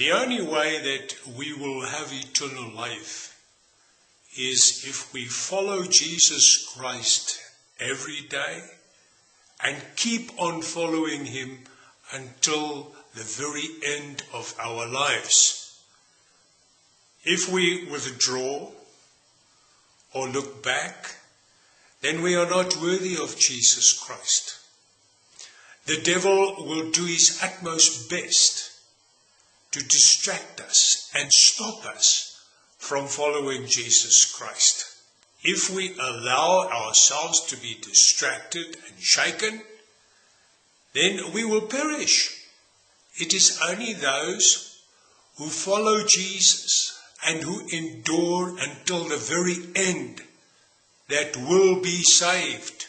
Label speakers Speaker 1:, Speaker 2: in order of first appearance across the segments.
Speaker 1: The only way that we will have eternal life is if we follow Jesus Christ every day and keep on following him until the very end of our lives. If we withdraw or look back, then we are not worthy of Jesus Christ. The devil will do his utmost best to distract us and stop us from following Jesus Christ. If we allow ourselves to be distracted and shaken, then we will perish. It is only those who follow Jesus and who endure until the very end that will be saved.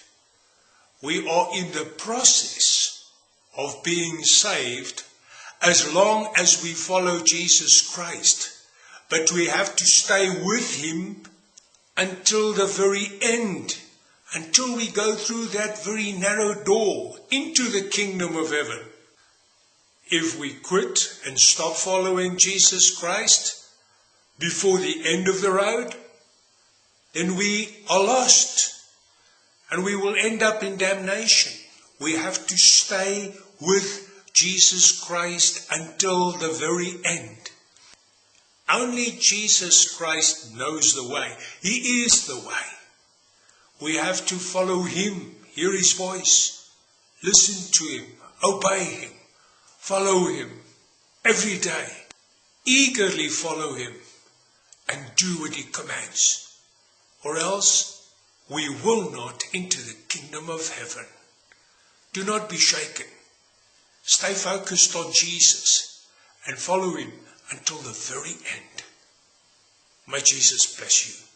Speaker 1: We are in the process of being saved as long as we follow Jesus Christ. But we have to stay with Him until the very end, until we go through that very narrow door into the kingdom of heaven. If we quit and stop following Jesus Christ before the end of the road, then we are lost and we will end up in damnation. We have to stay with Jesus Christ until the very end. Only Jesus Christ knows the way. He is the way. We have to follow him, hear his voice, listen to him, obey him, follow him every day, eagerly follow him and do what he commands. Or else we will not enter the kingdom of heaven. Do not be shaken. Stay focused on Jesus and follow him until the very end. May Jesus bless you.